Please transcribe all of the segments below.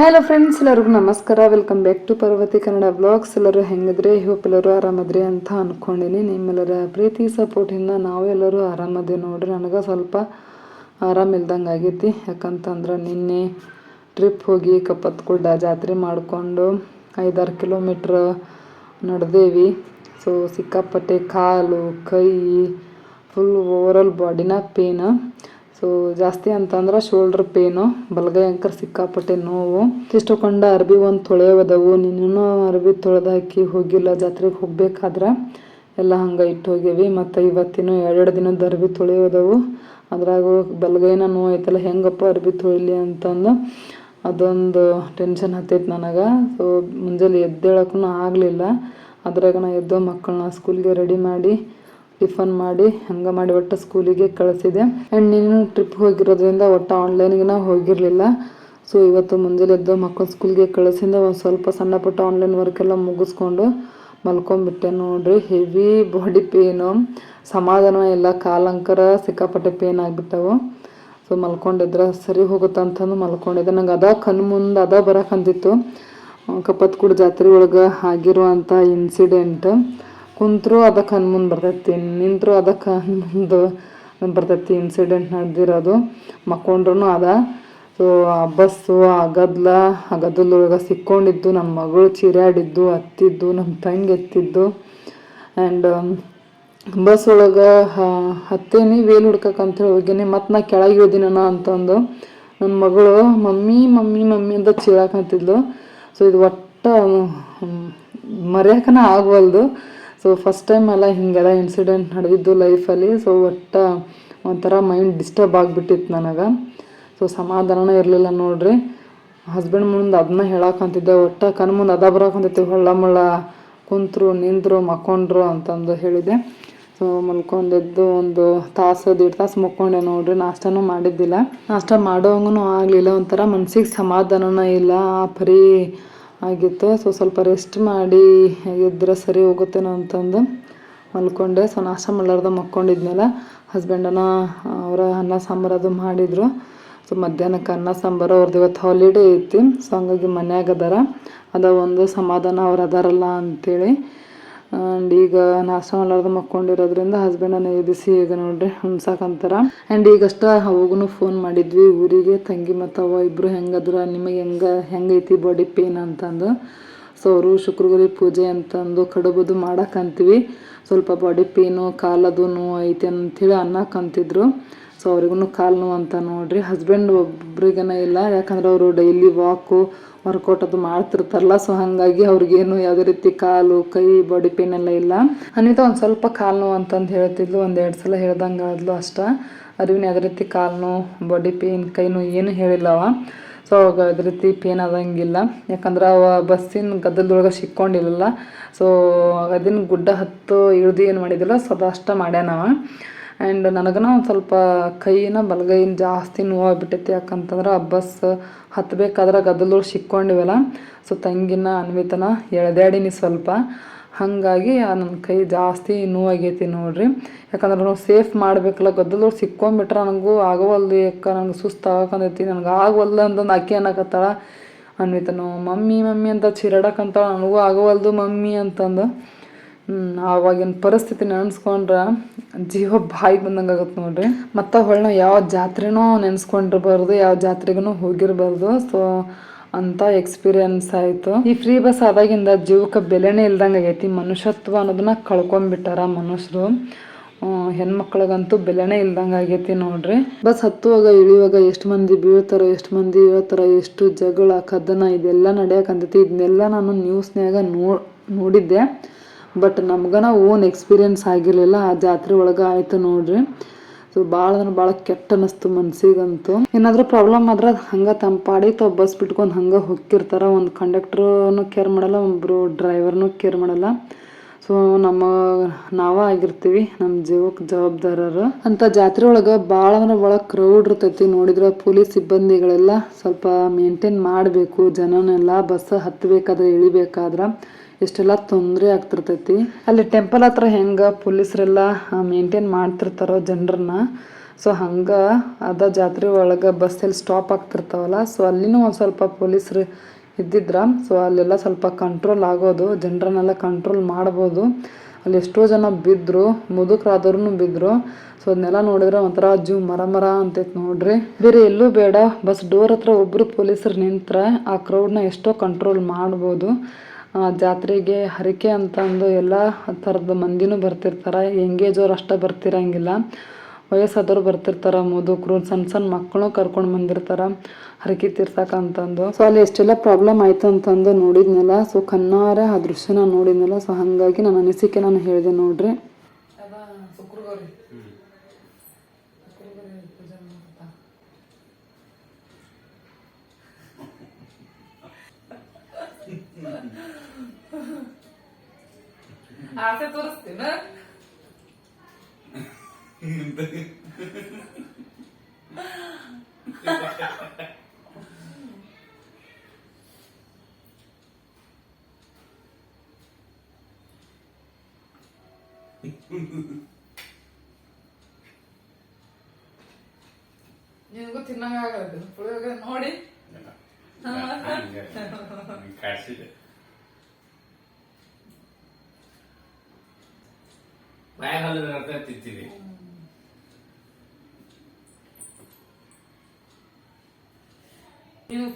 Hello friends ಎಲ್ಲರಿಗೂ ನಮಸ್ಕಾರ. Welcome back to Parvati Kannada blogs ಎಲ್ಲರೂ ಹೆಂಗಿದ್ರೆ? ಹೋಪ್ ಎಲ್ಲರೂ ಆರಾಮದ್ರಿ ಅಂತ ಅನ್ಕೊಂಡಿನಿ. ನಿಮ್ಮೆಲ್ಲರ ಪ್ರೀತಿ ಸಪೋರ್ಟಿಂದ ನಾವೆಲ್ಲರೂ ಆರಾಮದೇ ನೋಡ್ರಿ. ನನಗೆ ಸ್ವಲ್ಪ ಆರಾಮಿಲ್ದಂಗೆ ಆಗೈತಿ. ಯಾಕಂತಂದ್ರೆ ನಿನ್ನೆ ಟ್ರಿಪ್ ಹೋಗಿ ಕಪ್ಪತ್ಗುಡ್ಡ ಜಾತ್ರೆ ಮಾಡಿಕೊಂಡು ಐದಾರು ಕಿಲೋಮೀಟ್ರ್ ನಡೆದೇವಿ. ಸೊ ಸಿಕ್ಕಾಪಟ್ಟೆ ಕಾಲು, ಕೈ ಫುಲ್ ಓವರಲ್ ಬಾಡಿನ ಪೇನ್ ಸೊ ಜಾಸ್ತಿ ಅಂತಂದ್ರೆ ಶೋಲ್ಡರ್ ಪೇನು ಬಲಗೈ ಅಂಕರ್ ಸಿಕ್ಕಾಪಟ್ಟೆ ನೋವು. ಇಷ್ಟಕೊಂಡ ಅರ್ಬಿ ಒಂದು ತೊಳೆಯೋದವು ನೀನು ಅರ್ಬಿ ತೊಳೆದಾಕಿ ಹೋಗಿಲ್ಲ, ಜಾತ್ರೆಗೆ ಹೋಗ್ಬೇಕಾದ್ರೆ ಎಲ್ಲ ಹಂಗೆ ಇಟ್ಟು ಹೋಗೇವಿ. ಮತ್ತು ಇವತ್ತಿನ ಎರಡು ದಿನದ ಅರ್ಬಿ ತೊಳೆಯೋದವು ಅದ್ರಾಗ ಬಲಗೈನ ನೋವು ಐತಲ್ಲ, ಹೆಂಗಪ್ಪ ಅರ್ಬಿ ತೊಳಿಲಿ ಅಂತಂದು ಅದೊಂದು ಟೆನ್ಷನ್ ಹತ್ತೈತೆ ನನಗೆ. ಸೊ ಮುಂಜಾನೆ ಎದ್ದೇಳಕ್ಕೂ ಆಗಲಿಲ್ಲ. ಅದ್ರಾಗ ನಾ ಎದ್ದೋ ಮಕ್ಕಳನ್ನ ಸ್ಕೂಲ್ಗೆ ರೆಡಿ ಮಾಡಿ ಟಿಫನ್ ಮಾಡಿ, ಹಂಗೆ ಮಾಡಿ ಒಟ್ಟು ಸ್ಕೂಲಿಗೆ ಕಳಿಸಿದೆ. ಆ್ಯಂಡ್ ನೀನು ಟ್ರಿಪ್ ಹೋಗಿರೋದ್ರಿಂದ ಒಟ್ಟು ಆನ್ಲೈನ್ಗೆ ನಾವು ಹೋಗಿರಲಿಲ್ಲ. ಸೊ ಇವತ್ತು ಮುಂಜಾನೆ ಎದ್ದು ಮಕ್ಕಳು ಸ್ಕೂಲ್ಗೆ ಕಳಿಸಿಂದ ಒಂದು ಸ್ವಲ್ಪ ಸಣ್ಣ ಪುಟ್ಟ ಆನ್ಲೈನ್ ವರ್ಕ್ ಎಲ್ಲ ಮುಗಿಸ್ಕೊಂಡು ಮಲ್ಕೊಂಡ್ಬಿಟ್ಟೆ ನೋಡ್ರಿ. ಹೆವಿ ಬಾಡಿ ಪೇನು ಸಮಾಧಾನ ಎಲ್ಲ ಕಾಲಂಕರ ಸಿಕ್ಕಾಪಟ್ಟೆ ಪೇನ್ ಆಗಿಬಿಟ್ಟವು. ಸೊ ಮಲ್ಕೊಂಡಿದ್ರೆ, ಸರಿ ಹೋಗುತ್ತೆ ಅಂತಂದು ಮಲ್ಕೊಂಡಿದ್ದೆ. ನಂಗೆ ಅದ ಕಣ್ಣು ಮುಂದೆ ಅದ ಬರಕಂತಿತ್ತು ಕಪ್ಪತ್ಕೂಡು ಜಾತ್ರೆ ಒಳಗೆ ಆಗಿರುವಂಥ ಇನ್ಸಿಡೆಂಟ್ ಕುಂತ್ರು ಅದಕ್ಕೆ ಕಣ್ಣು ಮುಂದೆ ಬರ್ತೈತಿ, ನಿಂತರು ಅದಕ್ಕೆ ಮುಂದೆ ಬರ್ತೈತಿ ಇನ್ಸಿಡೆಂಟ್ ನಡೆದಿರೋದು. ಮಕ್ಕೊಂಡ್ರು ಅದ. ಸೊ ಆ ಬಸ್ಸು ಆ ಗದ್ಲ, ಆ ಗದ್ದಲೊಳಗೆ ಸಿಕ್ಕೊಂಡಿದ್ದು ನಮ್ಮ ಮಗಳು ಚೀರಾಡಿದ್ದು, ಹತ್ತಿದ್ದು ನಮ್ಮ ತಂಗಿ ಎತ್ತಿದ್ದು ಆ್ಯಂಡ್ ಬಸ್ ಒಳಗೆ ಹತ್ತೇನಿ ವೇಲ್ ಹುಡ್ಕಂತ ಹೇಳಿ ಹೋಗಿನಿ. ಮತ್ತು ನಾ ಕೆಳಗೆ ಇಳ್ದಿನ ಅಂತಂದು. ನನ್ನ ಮಗಳು, ಮಮ್ಮಿ ಮಮ್ಮಿ ಮಮ್ಮಿ ಅಂತ ಚೀರಾಕಂತಿದ್ಲು ಸೊ ಇದು ಒಟ್ಟು ಮರ್ಯಾಕನ ಆಗವಲ್ದು. ಸೊ ಫಸ್ಟ್ ಟೈಮ್ ಎಲ್ಲ ಹಿಂಗೆಲ್ಲ ಇನ್ಸಿಡೆಂಟ್ ನಡೆದಿದ್ದು ಲೈಫಲ್ಲಿ ಸೊ ಒಟ್ಟು ಒಂಥರ ಮೈಂಡ್ ಡಿಸ್ಟರ್ಬ್ ಆಗಿಬಿಟ್ಟಿತ್ತು ನನಗೆ. ಸೊ ಸಮಾಧಾನನೇ ಇರಲಿಲ್ಲ ನೋಡ್ರಿ. ಹಸ್ಬೆಂಡ್ ಮುಂದೆ ಅದನ್ನ ಹೇಳಕ್ಕಂತಿದ್ದೆ ಒಟ್ಟು ಕಣ್ಣು ಮುಂದೆ ಅದ ಬರಕಂತೈತಿ ಹೊಳ್ಳ ಮುಳ್ಳ ಕುಂತರು, ನಿಂತರು, ಮಕ್ಕೊಂಡ್ರು ಅಂತಂದು ಹೇಳಿದೆ. ಸೊ ಮಲ್ಕೊಂಡಿದ್ದು ಒಂದು ತಾಸು, ದೀಡ್ ತಾಸು ಮಕ್ಕೊಂಡೆ ನೋಡ್ರಿ. ನಾಷ್ಟನೂ ಮಾಡಿದ್ದಿಲ್ಲ. ನಾಷ್ಟ ಮಾಡೋಂಗೂ ಆಗಲಿಲ್ಲ. ಒಂಥರ ಮನ್ಸಿಗೆ ಸಮಾಧಾನನೇ ಇಲ್ಲ. ಆ ಪರಿ ಆಗಿತ್ತು. ಸೊ ಸ್ವಲ್ಪ ರೆಸ್ಟ್ ಮಾಡಿ ಇದ್ರೆ ಸರಿ ಹೋಗುತ್ತೇನೋ ಅಂತಂದು ಮಲ್ಕೊಂಡೆ. ಸೊ ನಾಷ್ಟ ಮಾಡ್ಲಾರ್ದ ಮಕ್ಕೊಂಡಿದ್ಮೇಲೆ ಹಸ್ಬೆಂಡನ ಅವರ ಅನ್ನ ಸಾಂಬಾರು ಅದು ಮಾಡಿದರು. ಸೊ ಮಧ್ಯಾಹ್ನಕ್ಕೆ ಅನ್ನ ಸಾಂಬಾರು ಅವ್ರದ್ದು ಇವತ್ತು ಹಾಲಿಡೇ ಐತಿ. ಸೊ ಹಂಗಾಗಿ ಮನ್ಯಾಗ ಅದಾರ. ಅದ ಒಂದು ಸಮಾಧಾನ ಅವ್ರು ಅದಾರಲ್ಲ ಅಂತೇಳಿ ಆ್ಯಂಡ್ ಈಗ ನಾಷ್ಟ ಮಾಡ್ಲಾರ್ದು ಮಕ್ಕೊಂಡಿರೋದ್ರಿಂದ ಹಸ್ಬೆಂಡನ್ನ ಎದಿಸಿ ಈಗ ನೋಡ್ರಿ, ಹುಣ್ಸಾಕಂತಾರ. ಆ್ಯಂಡ್ ಈಗಷ್ಟ ಅವಾಗೂ ಫೋನ್ ಮಾಡಿದ್ವಿ, ಊರಿಗೆ ತಂಗಿ ಮತ್ತು ಅವ ಇಬ್ಬರು ಹೆಂಗದ್ರ, ನಿಮಗೆ ಹೆಂಗೆ, ಹೆಂಗೈತಿ ಬಾಡಿ ಪೇನ್ ಅಂತಂದು. ಸೊ ಅವರು ಶುಕ್ರಗುರಿ ಪೂಜೆ ಅಂತಂದು ಕಡುಬುದು ಮಾಡಕ್ಕಂತೀವಿ ಸ್ವಲ್ಪ ಬಾಡಿ ಪೇನು ಕಾಲದು ನೋವು ಐತಿ ಅಂಥೇಳಿ ಅನ್ನಕ್ಕಂತಿದ್ರು ಸೊ ಅವ್ರಿಗೂ ಕಾಲು ನೋವು ಅಂತ ನೋಡ್ರಿ ಹಸ್ಬೆಂಡ್ ಒಬ್ರಿಗನ ಇಲ್ಲ, ಯಾಕಂದ್ರೆ ಅವರು ಡೈಲಿ ವಾಕು ವರ್ಕೌಟ್ ಅದು ಮಾಡ್ತಿರ್ತಾರಲ್ಲ. ಸೊ ಹಾಗಾಗಿ ಅವ್ರಿಗೇನು ಯಾವುದೇ ರೀತಿ ಕಾಲು, ಕೈ ಬಾಡಿ ಪೇನ್ ಎಲ್ಲ ಇಲ್ಲ. ಅನಿತಾ ಒಂದು ಸ್ವಲ್ಪ ಕಾಲು ನೋವು ಅಂತಂದು ಹೇಳ್ತಿದ್ಲು. ಒಂದು ಎರಡು ಸಲ ಹೇಳ್ದಂಗೆ ಆದ್ಲು ಅಷ್ಟ. ಅರಿವಿನ ಯಾವುದೇ ರೀತಿ ಕಾಲು ನೋವು ಬಾಡಿ ಪೇನ್ ಕೈ ಏನು ಹೇಳಿಲ್ಲವ. ಸೊ ಅವಾಗ ಅದೇ ರೀತಿ ಪೇನ್ ಆದಂಗಿಲ್ಲ. ಯಾಕಂದ್ರೆ ಅವ ಬಸ್ಸಿನ ಗದ್ದಲದೊಳಗೆ ಸಿಕ್ಕೊಂಡಿಲ್ಲ ಸೊ ಅದನ್ನು ಗುಡ್ಡ ಹತ್ತು ಇಳಿದು ಏನು ಮಾಡಿದಿಲ್ಲ ಸೊ ಅದು ಅಷ್ಟ ಮಾಡ್ಯಾನವ. ಆ್ಯಂಡ್ ನನಗನ ಒಂದು ಸ್ವಲ್ಪ ಕೈನ ಬಲಗೈನ ಜಾಸ್ತಿ ನೋವಾಗ್ಬಿಟ್ಟೈತಿ. ಯಾಕಂತಂದ್ರೆ ಆ ಬಸ್ ಹತ್ತಬೇಕಾದ್ರೆ ಗದ್ದಲೊಳಗೆ ಸಿಕ್ಕೊಂಡಿವಲ್ಲ ಸೊ ತಂಗಿನ ಅನ್ವಿತನ ಎಳೆದಾಡಿನಿ ಸ್ವಲ್ಪ. ಹಾಗಾಗಿ ನನ್ನ ಕೈ ಜಾಸ್ತಿ ನೋವಾಗೈತಿ ನೋಡ್ರಿ. ಯಾಕಂದ್ರೆ ನಾವು ಸೇಫ್ ಮಾಡಬೇಕಲ್ಲ ಗದ್ದಲೊಳಗೆ ಸಿಕ್ಕೊಂಬಿಟ್ರೆ ನನಗೂ ಆಗವಲ್ದು ಯಾಕ ನನಗೆ ಸುಸ್ತು ಆಗಕಂದೈತಿ ನನಗೆ ಆಗವಲ್ದು ಅಂತಂದು ಆಕೆ ಅನ್ನಕತ್ತಾಳ. ಅನ್ವಿತನು, ಮಮ್ಮಿ ಮಮ್ಮಿ ಅಂತ ಚಿರಾಡಕ್ಕಂತಾಳೆ ನನಗೂ ಆಗವಲ್ದು ಮಮ್ಮಿ ಅಂತಂದು. ಆವಾಗಿನ ಪರಿಸ್ಥಿತಿ ನೆನೆಸ್ಕೊಂಡ್ರೆ ಜೀವ ಬಾಯಿಗೆ ಬಂದಂಗೆ ಆಗುತ್ತೆ ನೋಡ್ರಿ. ಮತ್ತು ಹೊಳ್ಳ ಯಾವ ಜಾತ್ರೆನೂ ನೆನೆಸ್ಕೊಂಡಿರ್ಬಾರ್ದು, ಯಾವ ಜಾತ್ರೆಗೂ ಹೋಗಿರಬಾರ್ದು. ಸೊ ಅಂತ ಎಕ್ಸ್ಪೀರಿಯನ್ಸ್ ಆಯಿತು. ಈ ಫ್ರೀ ಬಸ್ ಆದಾಗಿಂದ ಜೀವಕ್ಕೆ ಬೆಲೆನೇ ಇಲ್ದಂಗೆ ಆಗೈತಿ. ಮನುಷ್ಯತ್ವ ಅನ್ನೋದನ್ನ ಕಳ್ಕೊಂಡ್ಬಿಟ್ಟಾರ ಮನುಷ್ಯರು ಹೆಣ್ಮಕ್ಳಿಗಂತೂ ಬೆಲೆನೇ ಇಲ್ದಂಗೆ ಆಗೈತಿ ನೋಡ್ರಿ. ಬಸ್ ಹತ್ತುವಾಗ ಇಳಿಯುವಾಗ ಎಷ್ಟು ಮಂದಿ ಬೀಳ್ತಾರೋ, ಎಷ್ಟು ಮಂದಿ ಹೇಳ್ತಾರೋ, ಎಷ್ಟು ಜಗಳ, ಕದನ, ಇದೆಲ್ಲ ನಡೆಯಕ್ಕಂತೈತಿ ಇದನ್ನೆಲ್ಲ ನಾನು ನ್ಯೂಸ್ನ್ಯಾಗ ನೋ, ನೋಡಿದ್ದೆ. ಬಟ್ ನಮ್ಗನ ಓನ್ ಎಕ್ಸ್ಪೀರಿಯನ್ಸ್ ಆಗಿರಲಿಲ್ಲ, ಆ ಜಾತ್ರೆ ಒಳಗೆ ಆಯಿತು ನೋಡ್ರಿ. ಸೊ ಭಾಳ ಅಂದ್ರೆ ಭಾಳ ಕೆಟ್ಟ ಅನ್ನಿಸ್ತು ಮನ್ಸಿಗಂತೂ. ಏನಾದರೂ ಪ್ರಾಬ್ಲಮ್ ಆದ್ರೆ ಹಂಗೆ ತಂಪಾಡಿ ಪಾಡಿ ತಾವು ಬಸ್ ಬಿಟ್ಕೊಂಡು ಹಂಗೆ ಹೋಗಿರ್ತಾರ ಒಂದು ಕಂಡಕ್ಟ್ರೂ ಕೇರ್ ಮಾಡಲ್ಲ ಒಬ್ಬರು ಡ್ರೈವರ್ನು ಕೇರ್ ಮಾಡಲ್ಲ. ಸೊ ನಮ್ಮ, ನಾವೇ ಆಗಿರ್ತೀವಿ ನಮ್ಮ ಜೀವಕ್ಕೆ ಜವಾಬ್ದಾರರು. ಅಂತ ಜಾತ್ರೆ ಒಳಗೆ ಭಾಳ ಅಂದ್ರೆ ಭಾಳ ಕ್ರೌಡ್ ಇರ್ತೈತಿ ನೋಡಿದ್ರೆ. ಪೊಲೀಸ್ ಸಿಬ್ಬಂದಿಗಳೆಲ್ಲ ಸ್ವಲ್ಪ ಮೇಂಟೈನ್ ಮಾಡಬೇಕು, ಜನನೆಲ್ಲ ಬಸ್ ಹತ್ತಬೇಕಾದ್ರೆ ಇಳಿಬೇಕಾದ್ರೆ. ಎಷ್ಟೆಲ್ಲ ತೊಂದರೆ ಆಗ್ತಿರ್ತೈತಿ. ಅಲ್ಲಿ ಟೆಂಪಲ್ ಹತ್ರ ಹೆಂಗೆ ಪೊಲೀಸರೆಲ್ಲ ಮೇಂಟೈನ್ ಮಾಡ್ತಿರ್ತಾರೋ ಜನರನ್ನ. ಸೊ ಹಂಗೆ ಅದ ಜಾತ್ರೆ ಒಳಗೆ ಬಸ್ಸಲ್ಲಿ ಸ್ಟಾಪ್ ಆಗ್ತಿರ್ತಾವಲ್ಲ. ಸೊ ಅಲ್ಲಿನೂ ಒಂದು ಸ್ವಲ್ಪ ಪೊಲೀಸರು ಇದ್ದಿದ್ರ ಸೊ ಅಲ್ಲೆಲ್ಲ ಸ್ವಲ್ಪ ಕಂಟ್ರೋಲ್ ಆಗೋದು, ಜನರನ್ನೆಲ್ಲ ಕಂಟ್ರೋಲ್ ಮಾಡ್ಬೋದು. ಅಲ್ಲಿ ಎಷ್ಟೋ ಜನ ಬಿದ್ದರು ಮುದುಕರಾದವ್ರು ಬಿದ್ದರು ಸೊ ಅದನ್ನೆಲ್ಲ ನೋಡಿದ್ರೆ ಒಂಥರ ಜೀವ ಮರ ಮರ ಅಂತೈತೆ ನೋಡ್ರಿ. ಬೇರೆ ಎಲ್ಲೂ ಬೇಡ ಬಸ್ ಡೋರ್ ಹತ್ರ ಒಬ್ಬರು ಪೊಲೀಸರು ನಿಂತ್ರ ಆ ಕ್ರೌಡ್ನ ಎಷ್ಟೋ ಕಂಟ್ರೋಲ್ ಮಾಡ್ಬೋದು. ಜಾತ್ರೆಗೆ ಹರಕೆ ಅಂತಂದು ಎಲ್ಲ ಥರದ ಮಂದಿನೂ ಬರ್ತಿರ್ತಾರೆ. ಎಂಗೇಜ್ ಅವ್ರು ಅಷ್ಟೇ ಬರ್ತಿರಂಗಿಲ್ಲ. ವಯಸ್ಸಾದವ್ರು ಬರ್ತಿರ್ತಾರೆ, ಮುದುಕರು ಸಣ್ಣ ಸಣ್ಣ ಮಕ್ಕಳು ಕರ್ಕೊಂಡು ಬಂದಿರ್ತಾರ ಹರಕೆ ತೀರ್ಸಕ್ಕಂತಂದು ಸೊ ಅಲ್ಲಿ ಎಷ್ಟೆಲ್ಲ ಪ್ರಾಬ್ಲಮ್ ಆಯ್ತು ಅಂತಂದು ನೋಡಿದ್ನಲ್ಲ. ಸೊ ಕಣ್ಣಾರೆ ಆ ದೃಶ್ಯನ ನೋಡಿದ್ನಲ್ಲ. ಸೊ ಹಾಗಾಗಿ ನನ್ನ ಅನಿಸಿಕೆ ನಾನು ಹೇಳಿದೆ ನೋಡ್ರಿ. 아, 세토르스는 있는데. 이거 뒷나가야 되는데. 모르겠는 허리? 내가. 나 아니야. 가시래. ಬಾಯಾಗ ಅರ್ಥ ತಿಂತೀವಿ.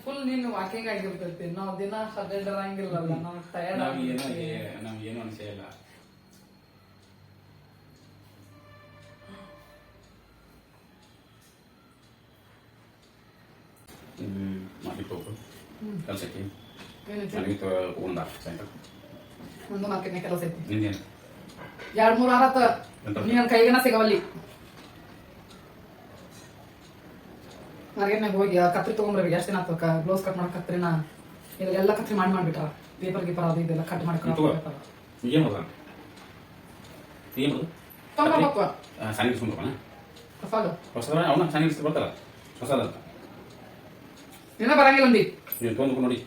ಫುಲ್ ನೀನು ವಾಕಿಂಗ್ ನಾವು ದಿನ ಸಡನ್ ಇರಂಗಿಲ್ಲಲ್ಲ ನಮ್ಗೆ ಟಯರ್ಡ್ ನಮ್ಗೇನು ಕೆಲಸಕ್ಕೆ. ತಗೊಂಡ ಸಾಯಂಕಾಲ ಒಂದು ಕೆಲಸ ಐತಿ ನಿಂದೇನು? ಎರಡ್ ಮೂರ್ ಆರತ್ತ ನೀನ್ ಕೈಗನ ಸಿಗವಲ್ಲಿ. ಮಾರ್ಕೆಟ್ನಾಗ ಹೋಗಿ ಆ ಕತ್ರಿ ತಗೊಂಡ್ರಿ ಎಷ್ಟು ದಿನ ಆಗ್ತದ ಬ್ಲೌಸ್ ಕಟ್ ಮಾಡಕ್ ಕತ್ರಿನ? ಇದೆಲ್ಲ ಕತ್ರಿ ಮಾಡಿ ಮಾಡ್ಬಿಟ್ರ. ಪೇಪರ್ ಗೀಪರ್ ಅದು ಇದೆಲ್ಲ ಕಟ್ ಮಾಡ್ಕೊಂಡು ಏನು ಸಣ್ಣ ಹೊಸದ? ಅವನ ಸಣ್ಣ ಬರ್ತಾರ? ನಿನ್ನ ಬರಂಗಿಲ್ಲ ಅಂದಿ. ನೀವು ನೋಡಿ.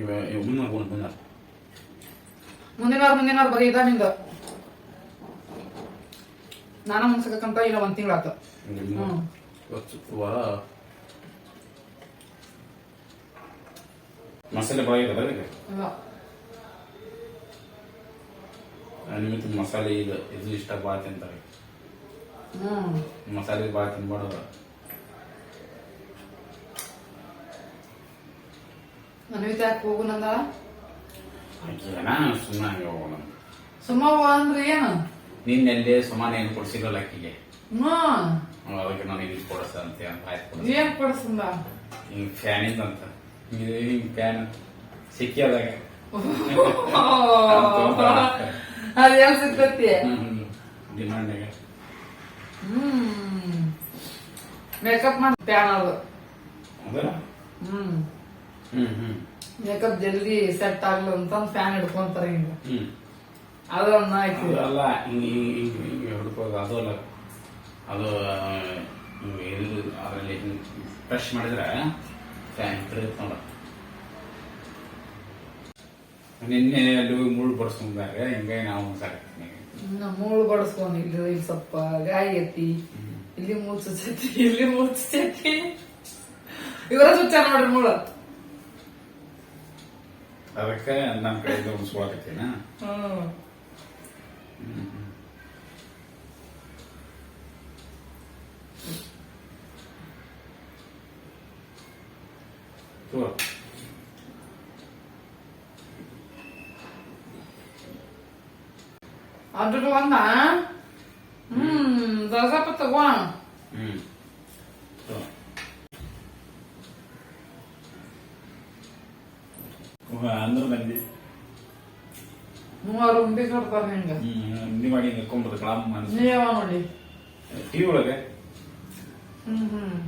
ಇವ ಹೋಗೋಣ ಮುನ್ನ ಮುಂದಿನ ವಾರ ಮುಂದಿನ ವಾರ ಬರೀ ಇದ ನಿಂದ. ನಾನ ಮುನ್ಸಕಂತ ಇಲ್ಲ ಒಂದ್ ತಿಂಗಳಾತ. ಹ್ಮ್. ಮಸಾಲೆ ಬಾಯಿ ಅದ ಇಲ್ಲ. ಮಸಾಲೆ ಇದು ಇದು ಇಷ್ಟ ಭಾಳ ತಿಂತಾರೆ. ಮಸಾಲೆ ಭಾಳ ತಿನ್ಬಾರ್ದು. ನನ್ವಿತ ಯಾಕೆ ಏನ ಸುಮ್ಮನೆ ಹಂಗೆ ಹೋಗೋಣ ಸುಮ್ಮವ್ವ ಅಂದ್ರೆ ಏನು? ನಿನ್ನೆಲ್ಲೇ ಸಮಾನ ಏನು ಕೊಡ್ಸಿರಲ್ಲ ಆಕಿಗೆ ಹ್ಮ್ ಅದಕ್ಕೆ ನಾನು ಇಲ್ಲಿ ಕೊಡಿಸ್ತ ಅಂತ ಆಯ್ತು ಏನ್ ಕೊಡಿಸ್ದ? ಹಿಂಗೆ ಫ್ಯಾನ್ ಇದ್ದಂತ. ಇದು ಹಿಂಗೆ ಫ್ಯಾನ್ ಸಿಕ್ಕಿಯದಾಗ ಅದು ಎಲ್ಲಿ ಸಿಗ್ತೈತಿ? ಡಿಮಾಂಡ್ನಾಗ ಹ್ಮ್ ಮೇಕಪ್ ಮಾಡಿ ಫ್ಯಾನ್ ಅದು. ಅದಲ್ಲ ಹ್ಮ್. ಹ್ಮ್ ಹ್ಮ್. ಮೇಕಪ್ ಜಲ್ದಿ ಸೆಟ್ ಆಗ್ಲಿ ಅಂತ ಫ್ಯಾನ್ ಹಿಡ್ಕೊಂತಾರೆ ಹಿಂಗ. ಹ್ಮ್. ಅದನ್ನ ಹಾಕಿ ಅಲ್ಲ ಈ ಹಿಂಗೆ ಹಿಂಗೆ ಹಿಂಗೆ ಹುಡುಕೋದು ಅದು ಅಲ್ಲ. ಅದು ಇದು ಅದರಲ್ಲಿ ಫ್ರೆಶ್ ಮಾಡಿದ್ರೆ ಫ್ಯಾನ್ ತಿರುಗುತ್ತಲ್ಲ ನಿನ್ನೆ ಅಲ್ಲಿ ಹೋಗಿ ಮುಳ್ಳು ಬಡಿಸ್ಕೊಂಡಾಗ ಹಿಂಗಾಗಿ ನಾವು ಇನ್ನ ಮೂಳು ಬಡಸ್ಕೊಂಡ್ ಇಲ್ಲಿ ಇಲ್ಲಿ ಸ್ವಲ್ಪ ಗಾಯ ಐತಿ. ಇಲ್ಲಿ ಮೂಳ್ ಚುಚ್ಚೈತಿ ಇಲ್ಲಿ ಮೂಳ್ ಚುಚ್ಚೈತಿ ಇವರ ಸುಚ್ಚ ನೋಡ್ರಿ ಮೂಳು. ಅದಕ್ಕೆ ನಮ್ಮ ಕಡೆಯಿಂದ ಉಳಿಸ್ಕೊಳಕತ್ತೀನ ಹ್ಮ್. ತಗೋ ಅದ್ರ ಒಂದ? ಹ್ಮ್ ದಸಪ ತಗೋ. ಹ್ಮ್ ತಗೋ. ಉವ್ವ, ಅಂದ್ರ ಮಂದಿ ಮೂವರು ಉಂಡಿ ಕೊಡ್ತಾರ ಹಿಂಗ ಹ್ಮ್ ಹಿಂದಿ ಮಾಡಿ ನಿಕ್ಕೊಂಡ್ಬರ್ದು ಕಳಾಮ್ ಮನಸ್ಸು ನೀವ ನೋಡಿ ಟಿವಿ ಒಳಗೆ ಹ್ಮ್ ಹ್ಮ್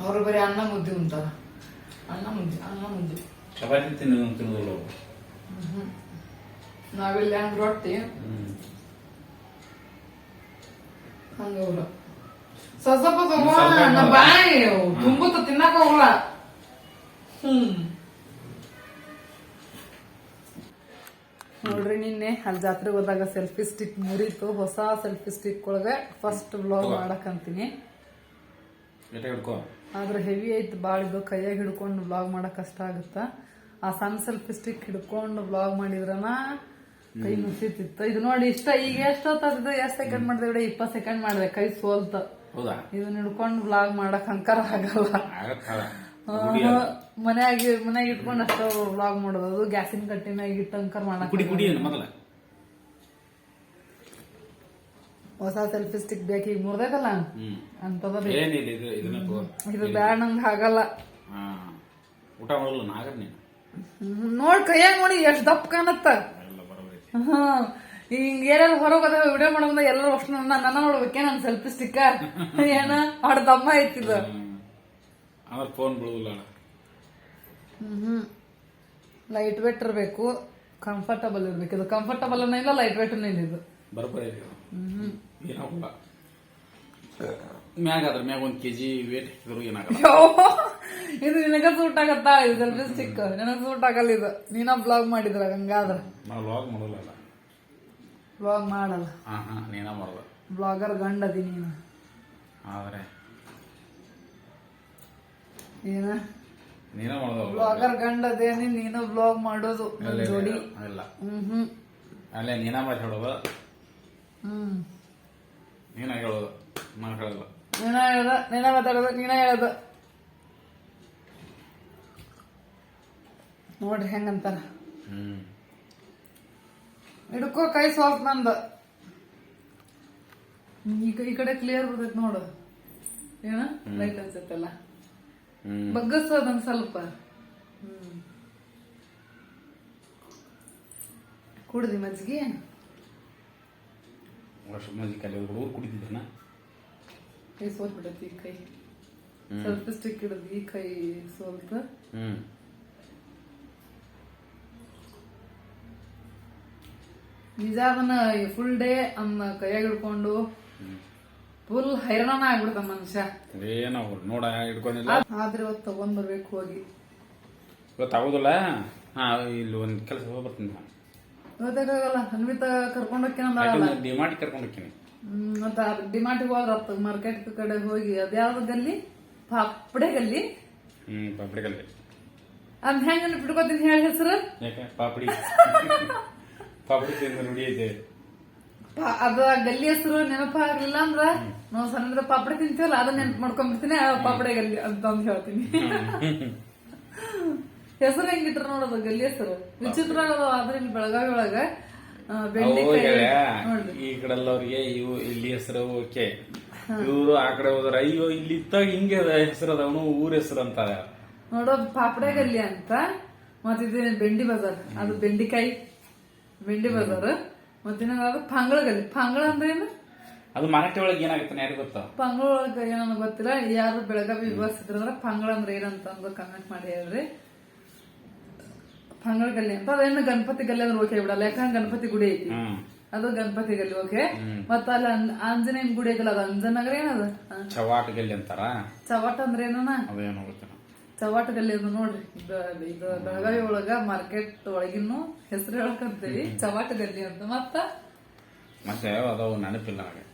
ಅವ್ರು ಬರೀ ಅನ್ನ ಮುದ್ದೆ ಉಂತಾರ ಅನ್ನ ಮುದ್ದೆ ಅನ್ನ ಮುದ್ದೆ ಚಪಾತಿ ತಿನ್ನೋದು ತಿನ್ನೋದಿಲ್ಲ ಅವು. ನಾವಿಲ್ಲಿ ಹೆಂಗ್ ರೊಟ್ಟಿ ಹ್ಮ್ ಹಂಗ ಅವ್ರು ಸ್ವಲ್ಪ ತಗೋ ಸ್ವಲ್ಪ ನಾ ಬಾಯಿ ತುಂಬುತ್ತ ತಿನ್ನಕ ಹೋಗಲ್ಲ ಹ್ಮ್ ನೋಡ್ರಿ ನಿನ್ನೆ ಅಲ್ಲಿ ಜಾತ್ರೆ ಹೋದಾಗ ಸೆಲ್ಫಿ ಸ್ಟಿಕ್ ಮುರಿತು ಹೊಸ ಸೆಲ್ಫಿ ಸ್ಟಿಕ್ ಒಳಗೆ ಫಸ್ಟ್ ಬ್ಲಾಗ್ ಮಾಡಕಂತೀನಿ. ಆದ್ರೆ ಹೆವಿ ಐತಿ ಬಾಳ ಇದು ಕೈಯಾಗ ಹಿಡ್ಕೊಂಡು ಬ್ಲಾಗ್ ಮಾಡಕ್ ಕಷ್ಟ ಆಗುತ್ತ? ಆ ಸಣ್ಣ ಸೆಲ್ಫಿ ಸ್ಟಿಕ್ ಹಿಡ್ಕೊಂಡು ಬ್ಲಾಗ್ ಮಾಡಿದ್ರನ ಕೈ ನುಸಿತಿತ್ತು ಇದು ನೋಡಿ ಇಷ್ಟ ಈಗ ಎಷ್ಟೊತ್ತಾದ ಎಷ್ಟ್ ಸೆಕೆಂಡ್ ಮಾಡಿದೆ ಬಿಡ ಇಪ್ಪತ್ ಸೆಕೆಂಡ್ ಮಾಡಿದೆ ಕೈ ಸೋಲ್ತ. ಇದನ್ನ ಹಿಡ್ಕೊಂಡು ಬ್ಲಾಗ್ ಮಾಡಕ್ ಅಂಕಾರ ಆಗಲ್ಲ. ಮನ್ಯಾಗ ಮನ್ಯಾಗ ಇಟ್ಕೊಂಡು ಅಷ್ಟ ವ್ಲಾಗ್ ಮಾಡೋದು. ಅದು ಗ್ಯಾಸಿನ ಕಟ್ಟಿ ಮ್ಯಾಗ ಇಟ್ಟು ಅಂಕರ್ ಮಾಡಕ್ ಕುಡಿ ಕುಡಿ ಏನು ಮೊದಲ? ಹೊಸ ಸೆಲ್ಫಿ ಸ್ಟಿಕ್ ಬೇಕು ಈಗ ಮುರ್ದೈತಲ್ಲ? ಅಂತದ ಏನಿಲ್ಲ ಇದು ಇದನ್ನ ತಗೋ. ಇದು ಬ್ಯಾಡ ನಂಗ ಆಗಲ್ಲ ಹಾ. ಊಟ ಮಾಡಲ್ಲ ನಾಗರ್ ನೀನು? ಹ್ಮ್, ನೋಡ್ ಕೈಯಾಗ ನೋಡಿ ಎಷ್ಟ್ ದಪ್ಪ ಕಾಣತ್ತ. ಎಲ್ಲ ಬರೋಬರಿ ಹಿಂಗ ಏನಾರ ಹೊರಗೆ ಹೋದಾಗ ವಿಡಿಯೋ ಮಾಡೋದ ಎಲ್ಲರೂ ಅಷ್ಟು ನನ್ನ ನನ್ನ ನೋಡ್ಬೇಕೆ. ನನ್ ಸೆಲ್ಫಿ ಸ್ಟಿಕ್ಕ ಏನ? ಅವ್ರ ದಮ್ಮ ಐತಿದ ಆಮೇಲೆ ಫೋನ್ ಬಿಡುದಿಲ್ಲ ಹ್ಮ್ ಲೈಟ್ ವೇಟ್ ಇರಬೇಕು ಕಂಫರ್ಟಬಲ್ ಇರಬೇಕು. ಇದು ಕಂಫರ್ಟಬಲ್ ಇಲ್ಲ ಲೈಟ್ ವೇಟ್ ಇಲ್ಲ ಇದು. ಬರೋಬರಿ ಏನಾಗಲ್ಲ ಮ್ಯಾಗ ಅದ್ರ ಮ್ಯಾಗ ಒಂದ್ ಕೆಜಿ ವೇಟ್ ಇದ್ರು ಏನಾಗಲ್ಲ ಇದು ನಿನಗ ಸೂಟ್ ಆಗತ್ತಾ? ಇದು ಸೆಲ್ಫಿ ಸ್ಟಿಕ್ ನಿನಗ ಸೂಟ್ ಆಗಲ್ಲ ಇದು. ನೀನ ಬ್ಲಾಗ್ ಮಾಡಿದ್ರ ಹಂಗಾದ್ರ? ನಾವು ಲಾಗ್ ಮಾಡೋಲ್ಲ ಬ್ಲಾಗ್ ಮಾಡಲ್ಲ. ಹಾ ಹಾ ನೀನ ಮಾಡಲ್ಲ. ಬ್ಲಾಗರ್ ಗಂಡದಿ ನೀನು ಆದ್ರೆ ಏನ? ನೀನ ಮಾಡೋದು ಬ್ಲಾಗರ್ ಗಂಡದೇನಿ ನೀನು ಬ್ಲಾಗ್ ಮಾಡೋದು ನನ್ ಜೋಡಿ. ಇಲ್ಲ ಹ್ಮ್ ಹ್ಮ್ ಅಲ್ಲೇ ನೀನ ಮಾತಾಡೋದು. ಹ್ಮ್. ನೀನ ಹೇಳೋದು ನಾನು ಹೇಳಲ್ಲ. ನೀನ ಹೇಳ್ದ ನೀನ ಮಾತಾಡೋದು ನೀನ ಹೇಳೋದು. ನೋಡ್ರಿ ಹೆಂಗಂತಾರ. ಹ್ಮ್. ಹಿಡ್ಕೋ ಕೈ ಸಾಫ್ಟ್ ನಂದು. ಈ ಕಡೆ ಕ್ಲಿಯರ್ ಬರ್ತೈತಿ ನೋಡು. ಏನ? ಲೈಟ್ ಅನ್ಸತ್ತಲ್ಲ. ಹ್ಮ್. ಬಗ್ಗಸೋದಂಗ್ ಸ್ವಲ್ಪ. ಕುಡ್ದಿ ಮಜ್ಜಿಗೆ? ವರ್ಷ ಮಂದಿ ಕಲಿ ಹುಡುಗರು ಕುಡಿತಿದ್ದನ ಕೈ ಸೋಲ್ ಬಿಡತಿ ಕೈ. ಸ್ವಲ್ಪ ಸ್ಟಿಕ್ ಹಿಡಿದ್ವಿ ಕೈ ಸೋಲ್ತ. ನಿಜ ಅದನ್ನ ಫುಲ್ ಡೇ ಅನ್ನ ಕೈಯಾಗ ಹಿಡ್ಕೊಂಡು ಫುಲ್ ಹೈರಾಣ ಆಗ್ಬಿಡ್ತ ಮನುಷ್ಯ. ಏನೋ ನೋಡ ಹಿಡ್ಕೊಂಡಿಲ್ಲ. ಆದ್ರೆ ಇವತ್ತು ತಗೊಂಡ್ ಬರ್ಬೇಕು ಹೋಗಿ. ಗೊತ್ತಾಗೋದಿಲ್ಲ ಹಾ ಇಲ್ಲಿ ಒಂದು ಕೆಲಸ ಹೋಗಿ ಬರ್ತೀನಿ ನಾನು ಗೊತ್ತಾಗಲ್ಲ ಅನ್ವಿತ ಕರ್ಕೊಂಡ್ ಹೋಗ್ಯಾನಲ್ಲ ಡಿಮಾರ್ಟ್ ಕರ್ಕೊಂಡು ಹೋಗ್ತೀನಿ. ಹ್ಮ್ ಮತ್ತ ಡಿಮಾರ್ಟಿಗೆ ಹೋದ್ರ ಮಾರ್ಕೆಟ್ ಕಡೆ ಹೋಗಿ ಅದ್ಯಾವ್ದು ಗಲ್ಲಿ ಪಾಪಡೆ ಗಲ್ಲಿ ಹ್ಮ್ ಪಾಪಡಿ ಕಲ್ಲಿ ಅದ್ ಹೆಂಗ ಬಿಟ್ಕೋತೀನಿ ಹೇಳಿ ಹೆಸರು? ಯಾಕೆ? ಪಾಪಡಿ. ಪಾಪಡಿ ತಿಂದು ರೂಢಿ ಐತೆ ಅದ ಗಲ್ಲಿ ಹೆಸರು ನೆನಪಾಗ್ಲಿಲ್ಲ ಅಂದ್ರ ನಾವು ಸಣ್ಣದ ಪಾಪಡ ತಿಂತೀವಲ್ಲ ಅದನ್ನ ನೆನಪು ಮಾಡ್ಕೊಂಡ್ಬಿಡ್ತೀನಿ ಆ ಪಾಪಡೆ ಗಲ್ಲಿ ಅಂತ ಹೇಳ್ತೀನಿ. ಹೆಸರು ಹೆಂಗಿಟ್ರ ನೋಡೋದು ಗಲ್ಲಿ ಹೆಸರು. ವಿಚಿತ್ರ ಅದಾವ ಆದ್ರೆ ಇಲ್ಲಿ ಬೆಳಗಾವಿ ಒಳಗ ಈ ಕಡೆ ಅವ್ರಿಗೆ ಈ ಕಡೆಲ್ಲವ್ರಿಗೆ ಇವು ಇಲ್ಲಿ ಹೆಸರು ಓಕೆ. ಇವರು ಆ ಕಡೆ ಹೋದ್ರ. ಅಯ್ಯೋ ಇಲ್ಲಿ ಇತ್ತಾಗ ಹಿಂಗೆ ಹೆಸರು ಅದಾವನು ಊರ ಹೆಸರು ಅಂತಾರ. ನೋಡೋ ಪಾಪಡೆ ಗಲ್ಲಿ ಅಂತ ಮತ್ತಿದ್ದೇನೆ ಬೆಂಡಿ ಬಜಾರ್ ಅದು ಬೆಂಡಿಕಾಯಿ ಬೆಂಡಿ ಬಜಾರ್. ಮತ್ತಿನ್ನೊಂದು ಪಂಗಳಗಲ್ಲಿ ಪಂಗಳ ಅಂದ್ರೆ ಏನು? ಅದು ಮರಾಠಿ ಒಳಗೆ ಏನಾಗುತ್ತೆ ಯಾರಿಗೆ ಗೊತ್ತಾ? ಪಂಗಳ ಒಳಗೆ ಏನೋ ಗೊತ್ತಿಲ್ಲ. ಯಾರು ಬೆಳಗಾವಿ ವಿಭಾಗಿಸಿದ್ರಂದ್ರ ಪಂಗಳ ಅಂದ್ರೆ ಏನಂತ ಅಂದು ಕಮೆಂಟ್ ಮಾಡಿ ಹೇಳ್ರಿ. ಪಂಗಳ ಗಲ್ಲಿ ಅಂತ. ಅದೇನು ಗಣಪತಿ ಗಲ್ಲಿ ಅಂದ್ರೆ ಓಕೆ ಬಿಡಲ್ಲ. ಯಾಕಂದ್ರೆ ಗಣಪತಿ ಗುಡಿ ಐತಿ. ಅದು ಗಣಪತಿ ಗಲ್ಲಿ ಓಕೆ ಮತ್ತ ಅಲ್ಲಿ ಆಂಜನೇಯನ್ ಗುಡಿ ಐತಲ್ಲ ಅದು ಅಂಜನಗರ ಏನದ? ಚವಾಟ್ ಗಲ್ಲಿ ಅಂತಾರ? ಚವಾಟ್ ಅಂದ್ರೆ ಏನನ? ಅದೇನು ಗೊತ್ತಿಲ್ಲ. ಚವಾಟ್ ಗಲ್ಲಿ ಅದು ನೋಡ್ರಿ ಇದು ಇದು ಬೆಳಗಾವಿ ಒಳಗ ಮಾರ್ಕೆಟ್ ಒಳಗಿನ್ನು ಹೆಸರು ಹೇಳಕಂತೀವಿ ಚವಾಟ ಗಲ್ಲಿ ಅಂತ. ಮತ್ತ? ಮತ್ತೆ ಅದಾವ ನೆನಪಿಲ್ಲ ನನಗೆ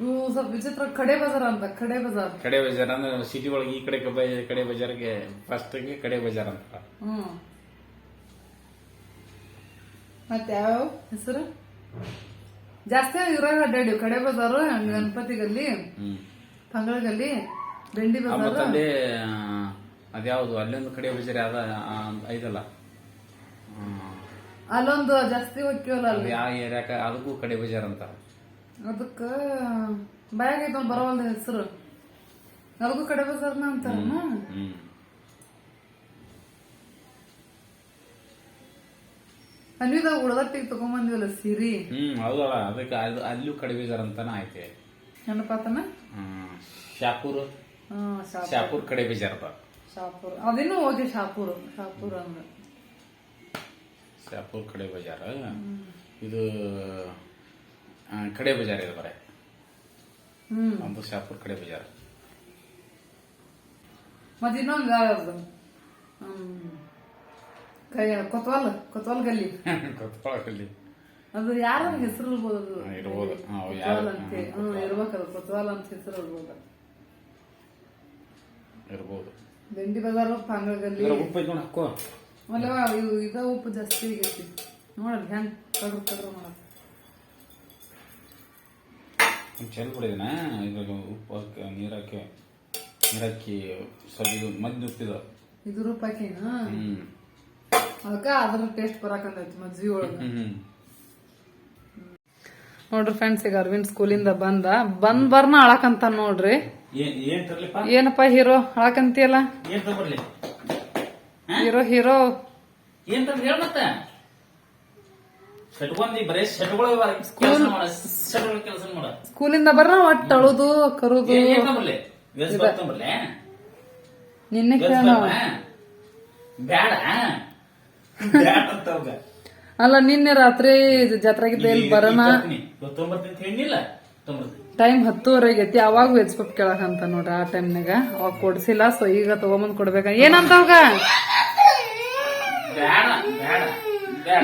ಇವು ಸ್ವಲ್ಪ ವಿಚಿತ್ರ ಕಡೆ ಬಜಾರ್ ಅಂತ ಕಡೆ ಬಜಾರ್. ಕಡೆ ಬಜಾರ್ ಅಂದ್ರೆ ಸಿಟಿ ಒಳಗೆ ಈ ಕಡೆ ಕಡೆ ಬಜಾರ್ಗೆ ಫಸ್ಟ್ ಕಡೆ ಬಜಾರ್ ಅಂತ. ಹ್ಮ್. ಮತ್ತೆ ಯಾವ ಹೆಸರು? ಜಾಸ್ತಿ ಇರೋ ಅಡ್ಡಾಡಿ ಕಡೆ ಬಜಾರು ಗಣಪತಿ ಗಲ್ಲಿ ಹ್ಮ್. ಪಂಗಳ ಗಲ್ಲಿ ಬೆಂಡಿ ಬಜಾರ್ ಮತ್ತಲ್ಲಿ ಅದ್ಯಾವ್ದು ಅಲ್ಲೊಂದು ಕಡೆ ಬಜಾರ್ ಅದ ಆ, ಐದಲ್ಲ. ಹ್ಮ್. ಅಲ್ಲೊಂದು ಜಾಸ್ತಿ ಹೋಗ್ತೀವಲ್ಲ ಅದು ಅಲ್ಲಿ ಯಾವ ಏರಿಯಾಕ ಅದಕ್ಕೂ ಕಡೆ ಬಜಾರ್ ಅಂತ. ಅದಕ್ಕ ಬ್ಯಾಗ್ ಐತ ಬರವಲ್ದ ಹೆಸರು. ಅದಕ್ಕೂ ಕಡೆ ಬಜಾರ್ನ ಅಂತಾರನ ಹ್ಮ್ ಅನ್ವಿದಾಗ ಉಳದಟ್ಟಿಗೆ ತಗೊಂಬಂದಿವಲ್ಲ ಸಿರಿ? ಹ್ಮ್ ಹೌದಲ್ಲ ಅದಕ್ಕೆ ಅದು ಅಲ್ಲೂ ಕಡೆ ಬಜಾರ್ ಅಂತಾನೆ ಐತೆ. ನೆನಪಾತನ ಹ್ಮ್ ಶಾಪೂರ್. ಶಾಪೂರ್. ಕಡೆ ಬಜಾರ್ ಅದ ಶಾಪುರ್. ಅದಿನ್ನೂ ಹೋಗಿ ಶಾಪುರ್. ಶಾಪುರ್ ಅಂದ್ರೆ. ಶಾಪೂರ್ ಕಡೆ ಬಜಾರ? ಇದು ಆ, ಕಡೆ ಬಜಾರ್ ಇದೆ ಬರೇ. ಹ್ಮ್. ಶಾಪೂರ್ ಕಡೆ ಬಜಾರ್. ಮತ್ತೆ ಇನ್ನೊಂದು ಯಾವ್ದು ಹ್ಮ್. ಕೈ ಕೊತ್ವಾಲ್ ಕೊತ್ವಾಲ್ ಗಲ್ಲಿ ಕೊತ್ಕೊಳಕಲ್ಲಿ ಅದು ಯಾರ ಹೆಸರು ಇರ್ಬೋದು ಹಾ, ಇರ್ಬೋದು. ಹಾ, ಕೊತ್ವಾಲ್ ಅಂತ. ಹ್ಮ್ ಇರ್ಬೇಕದು. ಕೊತ್ವಾಲ್ ಅಂತ ಹೆಸರು ಇರ್ಬೋದು. ಇರ್ಬೋದು. ಬೆಂಡಿ ಬಜಾರ್ ಪಾಂಗಳ ಗಲ್ಲಿ ಉಪ್ಪು ಐತ್ ನೋಡ್ ಹಾಕೋ ಆಮೇಲೆ ಇವು ಇದ ಉಪ್ಪು ಜಾಸ್ತಿ ಆಗೈತಿ. ನೋಡ್ರಿ ಹೆಂಗ್ ಕಡ್ರು ಕಡ್ರು ಮಾಡ ಒಂದ್ ಚೆಲ್ ಬಿಡಿದಿನ ಇದ್ರಾಗ ಉಪ್ಪು ಹಾಕಿ ನೀರ್ ಹಾಕಿ ನೀರ್ ಹಾಕಿ ಸ್ವಲ್ಪ ಇದು ಮದ್ದು ಉಪ್ಪಿದ ಇದು ರೂಪಾಯಿನ ಹ್ಮ್. ಅದಕ್ಕ ಅದ್ರ ಟೇಸ್ಟ್ ಬರಾಕಂದೈತಿ ಮಜ್ಜಿಗೆ ಒಳಗೆ. ಹ್ಮ್ ನೋಡ್ರಿ ಫ್ರೆಂಡ್ಸ್ ಈಗ ಅರವಿಂದ್ ಸ್ಕೂಲಿಂದ ಬಂದ. ಬಂದ್ ಬರ್ನ ಅಳಕಂತ ನೋಡ್ರಿ. ಏನಪ್ಪ ಹೀರೋ? ಹಾಕಂತೀಯಲ್ಲ ಏನ್ ತಗೊಳ್ಳಿ ಹೀರೋ ಹೀರೋ. ಏನ್ ತಂದ್ ಹೇಳ ಮತ್ತ. ಸೆಟ್ಕೊಂಡಿ ಬರೇ ಸೆಟ್ಗಳ ಕೆಲಸ ಮಾಡ ಸೆಟ್ಗಳ ಕೆಲಸ ಮಾಡ. ಸ್ಕೂಲಿಂದ ಬರ ಒಟ್ಟು ತಳುದು ಕರುದು. ಏನ್ ನಿನ್ನೆ ಬ್ಯಾಡ. ಬ್ಯಾಡ ಅಂತ ಅವಾಗ ಅಲ್ಲ ನಿನ್ನೆ ರಾತ್ರಿ ಜಾತ್ರೆಗಿದ್ದ ಇಲ್ಲಿ ಬರೋಣ? ತೊಂಬರ್ತೀನಿ ಹೇಳಿಲ್ಲ ತೊಂಬರ್ತೀನಿ ಟೈಮ್ ಹತ್ತುವರೆಗೆ ಆಗೈತಿ ಅವಾಗ ವೆಜ್ ಪಪ್ ಕೇಳಕಂತ ನೋಡ್ರಿ ಆ ಟೈಮ್ನಾಗ ಅವಾಗ ಕೊಡ್ಸಿಲ್ಲ ಸೊ ಈಗ ತಗೊಂಬಂದ್ ಕೊಡ್ಬೇಕ. ಏನಂತ ಅವಾಗ.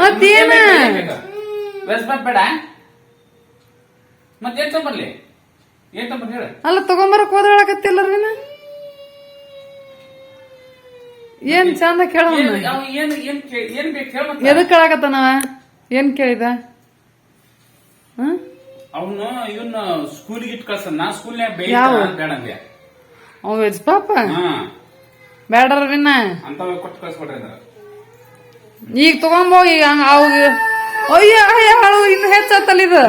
ಮತ್ತೇನ? ಅಲ್ಲ ತಗೊಂಬರಕ್ ಓದಾಳಕತ್ತಿಲ್ಲ ನೀನ ಏನ್ ಚಂದ ಕೇಳ ಎದಕ್ ಕೇಳಕತ್ತಾನವ ಏನ್ ಕೇಳಿದ? ಹ್ಮ್ ಅವನು ಇವನ್ನ ಸ್ಕೂಲಿಗೆ ಇಟ್ಟು ಕಳ್ಸ ನಾ ಸ್ಕೂಲ್ನ್ಯಾಗ ಬೇಡ ಯಾವ? ಬೇಡ ಅಂದ್ಯ ಅವ ವೆಜ್ ಪಾಪ? ಹಾ. ಬೇಡರ್ವಿನ ಅಂತವ ಕೊಟ್ಟು ಕಳ್ಸ್ಬಿಟ್ರೆ ಅಂದ್ರ. ಈಗ ತಗೊಂಬೋ ಈಗ ಹಂಗ ಅವಾಗ ಅಯ್ಯ ಅಯ್ಯ ಅಳು ಇನ್ನು ಹೆಚ್ಚತ್ತಲ್ಲ ಇದು.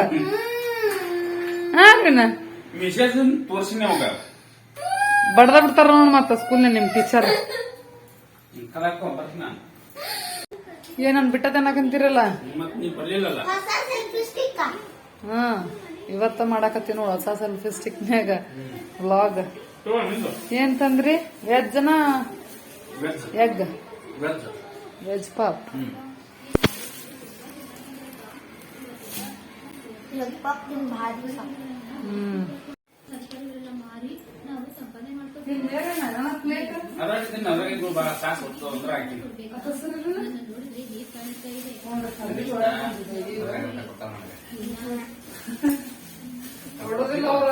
ಹಾ ರೀನ ಮಿಸೇಜ್ ತೋರ್ಸಿನಿ ಅವಾಗ. ಬಡ್ದ ಬಿಡ್ತಾರ ನೋಡ್ ಮತ್ತ ಸ್ಕೂಲ್ನ ನಿಮ್ ಟೀಚರ್ ಕಲಾಕೋ ಬರ್ತೀನಿ ನಾನು. ಏನನ್ ಬಿಟ್ಟದನ್ನಕಂತಿರಲ್ಲ ಮತ್ ನೀ ಬರ್ಲಿಲ್ಲಲ್ಲ. ಹಾ ಇವತ್ತ ಮಾಡಾಕತ್ತಿ ನೋಡ್ ಹೊಸ ಸೆಲ್ಫಿ ಸ್ಟಿಕ್ನ್ಯಾಗ ವ್ಲಾಗ್ ಏನ್ ತಂದ್ರಿ? ವೆಜ್ನ veg egg veg puff hmm. ಕೊಡೋದಿಲ್ಲ ಅವ್ರ.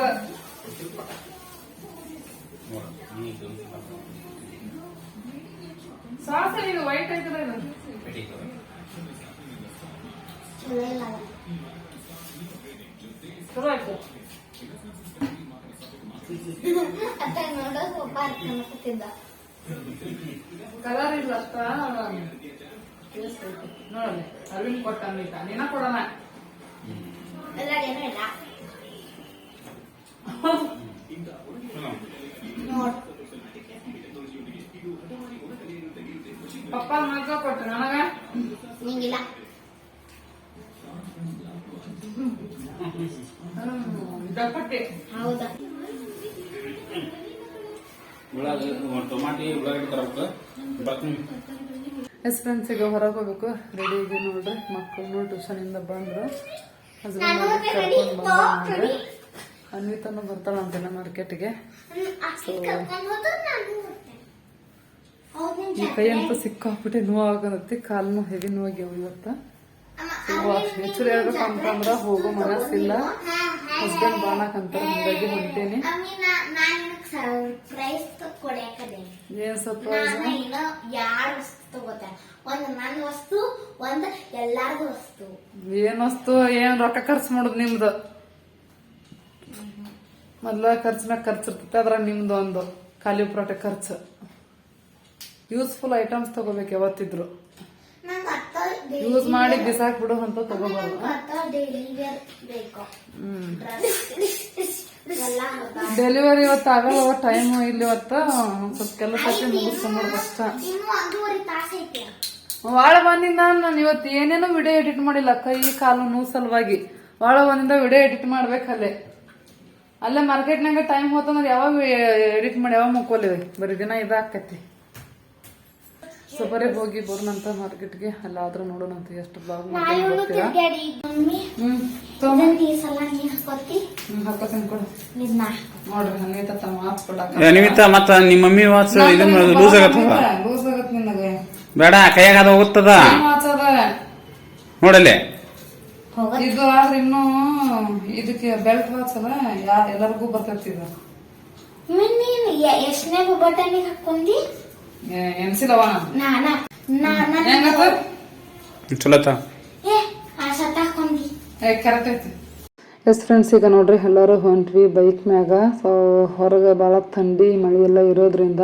ವೈಟ್ ಇದು ಚಲೋ ಆಯ್ತು ಕಲರ್ ಇಲ್ಲ ಅಷ್ಟ ನೋಡಲಿ ಅರವಿಂದ್ ಕೊಟ್ಟ ನೀನ ಕೊಡೋಣ. ಪಪ್ಪ ಮಾತ್ರ ಕೊಟ್ಟ ನಮಗ? ನಿಂಗಿಲ್ಲ. ದಪ್ಪಟ್ಟೆ ಹೌದಾ? ಎಸ್ ಫ್ರೆಂಡ್ಸ್ ಈಗ ಹೊರಗೆ ಹೋಗ್ಬೇಕು. ರೆಡಿ ಇದೆ ನೋಡ್ರಿ. ಮಕ್ಕಳು ಟ್ಯೂಷನ್ ಇಂದ ಬಂದ್ರು. ಬರ್ತಾಳಂತೆ ಅನ್ವಿತಾನು ಬರ್ತಾಳಂತೆಲ್ಲ ಮಾರ್ಕೆಟ್ಗೆ. ಈ ಕೈ ಅಂತೂ ಸಿಕ್ಕಾಬಿಟ್ಟೆ ನೋವಾಗತ್ತೆ ಕಾಲ್ನು ಹೆವಿ ನೋವಾಗ್ಯಾವ ಇವತ್ತ. ಹೆಚ್ಚು ಹೇಳ್ಬೇಕಂತಂದ್ರ ಹೋಗೋ ಮನಸ್ಸಿಲ್ಲ. ಹಸ್ಬೆಂಡ್ ಬಾಣಕಂತಾರ ಹಿಂಗಾಗಿ ಹೊಂಟೇನಿ. ಏನ್ ಸರ್ಪ್ರೈಸ್ ಏನೋ ವಸ್ತು ತಗೋತ. ಒಂದ್ ನನ್ ವಸ್ತು ಒಂದ್ ಎಲ್ಲಾರ್ದು ವಸ್ತು. ಏನ್ ವಸ್ತು ಏನ್ ರೊಕ್ಕ ಖರ್ಚು ಮಾಡುದು ನಿಮ್ದು? ಮೊದ್ಲ ಖರ್ಚು ಮ್ಯಾಗ ಖರ್ಚು ಇರ್ತೈತೆ ಅದ್ರ ನಿಮ್ದು ಒಂದು ಖಾಲಿ ಪುರಾಟೆ ಖರ್ಚು. ಯೂಸ್ಫುಲ್ ಐಟಮ್ಸ್ ತಗೋಬೇಕು ಯಾವತ್ತಿದ್ರು. ಯೂಸ್ ಮಾಡಿ ಬಿಸಾಕ್ ಬಿಡು ಅಂತ ತಗೋಬಾರ್ದು. ಹ್ಮ್. ಡೆಲಿವರಿ ಇವತ್ತು ಆಗಲ್ಲ ಟೈಮ್ ಇಲ್ಲಿ ಇವತ್ತು ಸ್ವಲ್ಪ ಕೆಲಸ ಭಾಳ ಐತಿ. ವಾಳ ಬಂದಿಂದ ನಾನು ಇವತ್ತು ಏನೇನೋ ವಿಡಿಯೋ ಎಡಿಟ್ ಮಾಡಿಲ್ಲ ಕೈ ಕಾಲು ನೋವು ಸಲುವಾಗಿ. ವಾಳ ಬಂದಿಂದ ವಿಡಿಯೋ ಎಡಿಟ್ ಮಾಡ್ಬೇಕಲ್ಲೇ ಅಲ್ಲೇ. ಮಾರ್ಕೆಟ್ನಾಗ ಟೈಮ್ ಹೋತಂದ್ರೆ ಯಾವಾಗ ಎಡಿಟ್ ಮಾಡಿ ಯಾವಾಗ ಮುಕ್ಕೋಲಿವೆ ಬರೀ ದಿನ ಇದಾಕತಿ. ಸೊ ಬರೀ ಹೋಗಿ ಬರೋಣಂತ ಮಾರ್ಕೆಟ್ಗೆ ಅಲ್ಲಾದ್ರೂ ನೋಡೋಣಂತ ಎಷ್ಟು ಬ್ಲಾಗ್ ನಿಮಿತ್ತ ಮತ್ತ ನಿಮ್ಮ ಮಮ್ಮಿ ವಾಚ್ ಇದು ಲೂಸ್ ಆಗತ್ತದ ಲೂಸ್ ಆಗತ್ ನಿನಗೆ. ಬೇಡ ಕೈಯಾಗ ಅದು ಹೋಗುತ್ತದ ನೋಡಲ್ಲಿ. ಇದು ಆದ್ರೆ ಇನ್ನು ಇದಕ್ಕೆ ಬೆಲ್ಟ್ ವಾಚ್ ಅಲ್ಲ ಯಾ ಎಲ್ಲರಿಗೂ ಬರ್ತೈತಿ ಇದು. ಎಷ್ಟನೇ ಬಟನ್ ಹಾಕೊಂಡಿ ನಾನ ನಾನ ಚಲೋತ. ಎಸ್ ಫ್ರೆಂಡ್ಸ್ ಈಗ ನೋಡ್ರಿ ಎಲ್ಲರೂ ಹೊಂಟ್ವಿ ಬೈಕ್ ಮ್ಯಾಗ. ಸೊ ಹೊರಗೆ ಭಾಳ ಥಂಡಿ ಮಳೆ ಎಲ್ಲ ಇರೋದ್ರಿಂದ